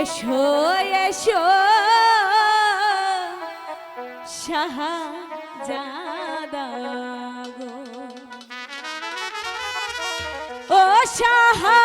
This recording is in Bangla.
এসো এসো। শাহজাদা গো। ও শাহা